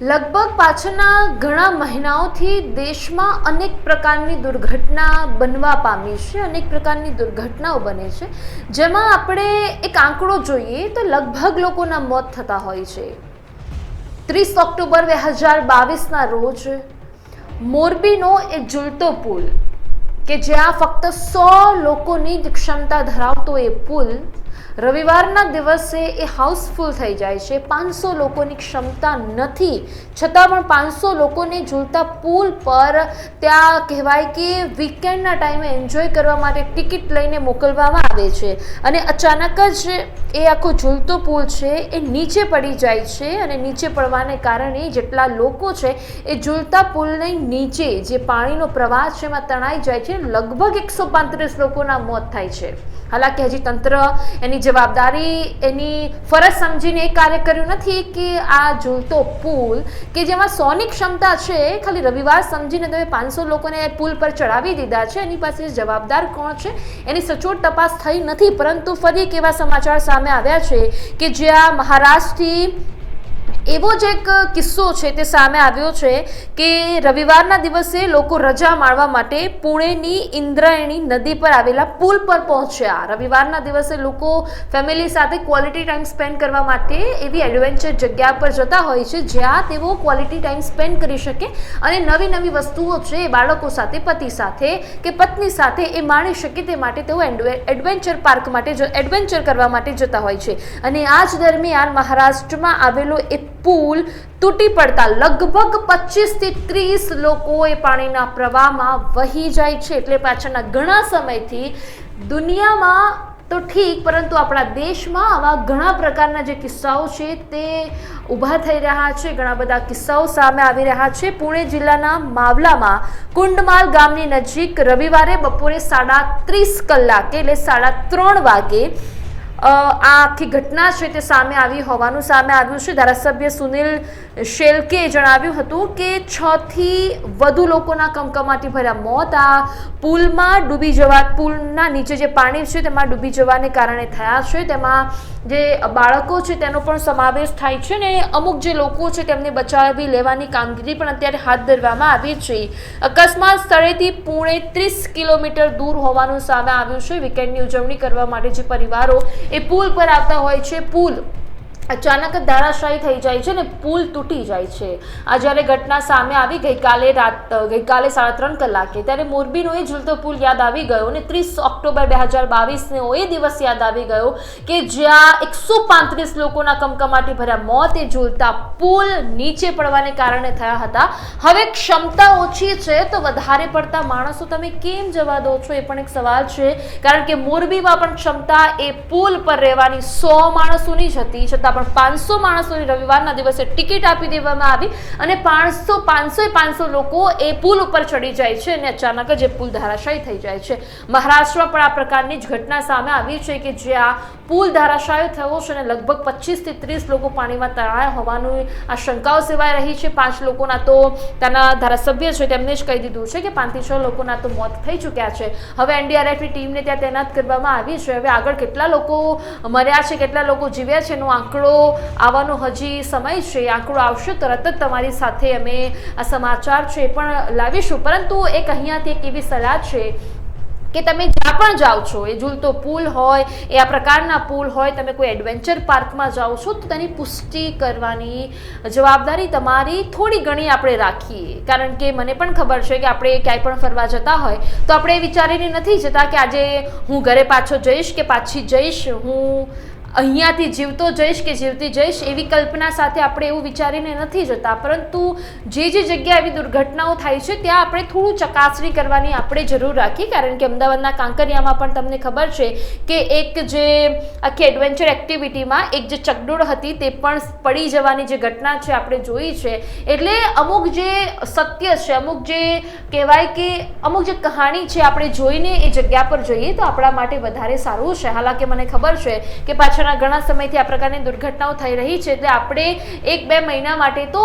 લગભગ પાછળના ઘણા મહિનાઓથી દેશમાં અનેક પ્રકારની દુર્ઘટના બનવા પામી છે, અનેક પ્રકારની દુર્ઘટનાઓ બને છે. જેમાં આપણે એક આંકડો જોઈએ તો લગભગ લોકોના મોત થતા હોય છે. ત્રીસ ઓક્ટોબર બે હજાર બાવીસના રોજ મોરબીનો એ ઝૂલતો પુલ કે જ્યાં ફક્ત સો લોકોની ક્ષમતા ધરાવતો એ પુલ રવિવારના દિવસે એ હાઉસફુલ થઈ જાય છે. પાંચસો લોકોની ક્ષમતા નથી. છતાં પણ પાંચસો લોકોને ઝૂલતા પુલ પર ત્યાં કહેવાય કે વીકેન્ડના ટાઈમે એન્જોય કરવા માટે ટિકિટ લઈને મોકલવામાં આવે છે. અને અચાનક જ એ આખો ઝૂલતો પુલ છે એ નીચે પડી જાય છે અને નીચે પડવાને કારણે જેટલા લોકો છે એ ઝૂલતા પુલની નીચે જે પાણીનો પ્રવાહ છે એમાં તણાઈ જાય છે લગભગ એકસો પાંત્રીસ લોકોના મોત થાય છે. હાલાકી હજી તંત્ર એની જવાબદારી, એની ફરજ સમજીને એ કાર્ય કર્યું નથી કે આ જોઈતો પુલ કે જેમાં સોની ક્ષમતા છે, ખાલી રવિવાર સમજીને તમે પાંચસો લોકોને પુલ પર ચડાવી દીધા છે, એની પાસે જવાબદાર કોણ છે, એની સચોટ તપાસ થઈ નથી, પરંતુ ફરી એક એવા સમાચાર સામે આવ્યા છે કે જ્યાં મહારાષ્ટ્રથી એવો જ એક કિસ્સો છે તે સામે આવ્યો છે કે રવિવારના દિવસે લોકો રજા માણવા માટે પુણેની ઇન્દ્રાયણી નદી પર આવેલા પુલ પર પહોંચ્યા. રવિવારના દિવસે લોકો ફેમિલી સાથે ક્વોલિટી ટાઈમ સ્પેન્ડ કરવા માટે એવી એડવેન્ચર જગ્યા પર જતા હોય છે જ્યાં તેઓ ક્વોલિટી ટાઈમ સ્પેન્ડ કરી શકે અને નવી નવી વસ્તુઓ છે એ બાળકો સાથે, પતિ સાથે કે પત્ની સાથે એ માણી શકે તે માટે તેઓ એડવેન્ચર પાર્ક માટે એડવેન્ચર કરવા માટે જતા હોય છે. અને આ જ દરમિયાન મહારાષ્ટ્રમાં આવેલો એ પુલ તૂટી પડતા લગભગ પચીસથી ત્રીસ લોકો એ પાણીના પ્રવાહમાં વહી જાય છે. એટલે પાછળના ઘણા સમયથી દુનિયામાં તો ઠીક, પરંતુ આપણા દેશમાં આવા ઘણા પ્રકારના જે કિસ્સાઓ છે તે ઊભા થઈ રહ્યા છે. ઘણા બધા કિસ્સાઓ સામે આવી રહ્યા છે. પુણે જિલ્લાના માવલામાં કુંડમાલ ગામની નજીક રવિવારે બપોરે સાડા ત્રીસ કલાકે એટલે સાડા ત્રણ વાગે આ આખી ઘટના છે તે સામે આવી, હોવાનું સામે આવ્યું છે. ધારાસભ્ય સુનિલ શેલકે જણાવ્યું હતું કે છ થી વધુ લોકોના કમકમાટી ભર્યા મોત. આ પુલમાં ડૂબી જવા, પુલના નીચે જે પાણી છે તેમાં ડૂબી જવાને કારણે થયા છે. તેમાં જે બાળકો છે તેનો પણ સમાવેશ થાય છે ને અમુક જે લોકો છે તેમને બચાવી લેવાની કામગીરી પણ અત્યારે હાથ ધરવામાં આવી છે. અકસ્માત સ્થળેથી પુણે ત્રીસ કિલોમીટર દૂર હોવાનું સામે આવ્યું છે. વીકેન્ડની ઉજવણી કરવા માટે જે પરિવારો એ પુલ પર આવતા હોય છે પુલ. અચાનક ધારાશાયી થઈ જાય છે ને પુલ તૂટી જાય છે. આ જ્યારે ઘટના સામે આવી, ગઈકાલે રાત, ગઈકાલે સાડા ત્રણ કલાકે, ત્યારે મોરબીનો એ ઝૂલતો પુલ યાદ આવી ગયો અને ત્રીસ ઓક્ટોબર બે હજાર બાવીસનો એ દિવસ યાદ આવી ગયો કે જ્યાં એકસો પાંત્રીસ લોકોના કમકમાટી ભર્યા મોત, એ ઝૂલતા પુલ નીચે પડવાને કારણે થયા હતા. હવે ક્ષમતા ઓછી છે તો વધારે પડતા માણસો તમે કેમ જવા દો છો? એ પણ એક સવાલ છે. કારણ કે મોરબીમાં પણ ક્ષમતા એ પુલ પર રહેવાની સો માણસોની જ હતી. છતાં પણ પાંચસો માણસોને રવિવારના દિવસે ટિકિટ આપી દેવામાં આવી અને પાંચસો પાંચસો પાંચસો લોકો એ પુલ ઉપર ચડી જાય છે અને અચાનક જ એ પુલ ધારાશાયી થઈ જાય છે. મહારાષ્ટ્રમાં પણ આ પ્રકારની જ ઘટના સામે આવી છે કે જે આ પુલ ધારાશાયી થયો છે અને લગભગ પચીસથી ત્રીસ લોકો પાણીમાં તણાયા હોવાનું આ શંકાઓ સેવાઈ રહી છે. પાંચ લોકોના તો ત્યાંના ધારાસભ્ય છે તેમને જ કહી દીધું છે કે પાંચથી છ લોકોના તો મોત થઈ ચૂક્યા છે. હવે એનડીઆરએફની ટીમને ત્યાં તૈનાત કરવામાં આવી છે. હવે આગળ કેટલા લોકો મર્યા છે, કેટલા લોકો જીવ્યા છે એનો આંકડો આવવાનો હજી સમય છે, આંકડો આવશે તરત જ તમારી સાથે અમે આ સમાચાર છે પણ લાવીશું. પરંતુ એક અહીંયાથી એક એવી સલાહ છે કે તમે જ્યાં પણ જાઓ છો, એ ઝૂલતો પુલ હોય, એ આ પ્રકારના પુલ હોય, તમે કોઈ એડવેન્ચર પાર્કમાં જાઓ છો, તો તેની પુષ્ટિ કરવાની જવાબદારી તમારી થોડી ઘણી આપણે રાખીએ. કારણ કે મને પણ ખબર છે કે આપણે ક્યાંય પણ ફરવા જતા હોય, તો આપણે વિચારીને નથી જતા કે આજે હું ઘરે પાછો જઈશ કે પાછી જઈશ, હું અહીંયાથી જીવતો જઈશ કે જીવતી જઈશ એવી કલ્પના સાથે આપણે એવું વિચારીને નથી જતા. પરંતુ જે જે જગ્યાએ એવી દુર્ઘટનાઓ થાય છે, ત્યાં આપણે થોડું ચકાસણી કરવાની આપણે જરૂર રાખીએ કારણ કે અમદાવાદના કાંકરિયામાં પણ તમને ખબર છે કે એક જે આખી એડવેન્ચર એક્ટિવિટીમાં એક જે ચકડોળ હતી તે પણ પડી જવાની જે ઘટના છે આપણે જોઈ છે. એટલે અમુક જે સત્ય છે, અમુક જે કહેવાય કે અમુક જે કહાણી છે આપણે જોઈને એ જગ્યા પર જઈએ તો આપણા માટે વધારે સારું છે. હાલાકી મને ખબર છે કે પાછળના ઘણા સમયથી આ પ્રકારની દુર્ઘટનાઓ થઈ રહી છે એટલે આપણે એક બે મહિના માટે તો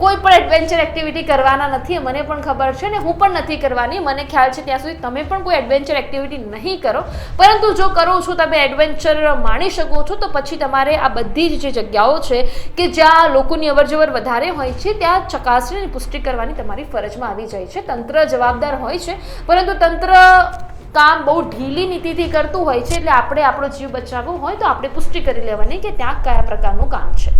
કોઈ પણ એડવેન્ચર એક્ટિવિટી કરવાના નથી. મને પણ ખબર છે ને હું પણ નથી કરવાની. મને ખ્યાલ છે ત્યાં સુધી તમે પણ કોઈ એડવેન્ચર એક્ટિવિટી નહીં કરો. પરંતુ જો કરો છો, તમે એડવેન્ચર માણી શકો છો, તો પછી તમારે આ બધી જ જે જગ્યાઓ છે કે જ્યાં લોકોની અવરજવર વધારે હોય છે, ત્યાં ચકાસણી અને પુષ્ટિ કરવાની તમારી ફરજમાં આવી જાય છે. તંત્ર જવાબદાર હોય છે, પરંતુ તંત્ર કામ બહુ ઢીલી નીતિથી કરતું હોય છે, એટલે આપણે આપણો જીવ બચાવવો હોય તો આપણે પુષ્ટિ કરી લેવાની કે ત્યાં કયા પ્રકારનું કામ છે.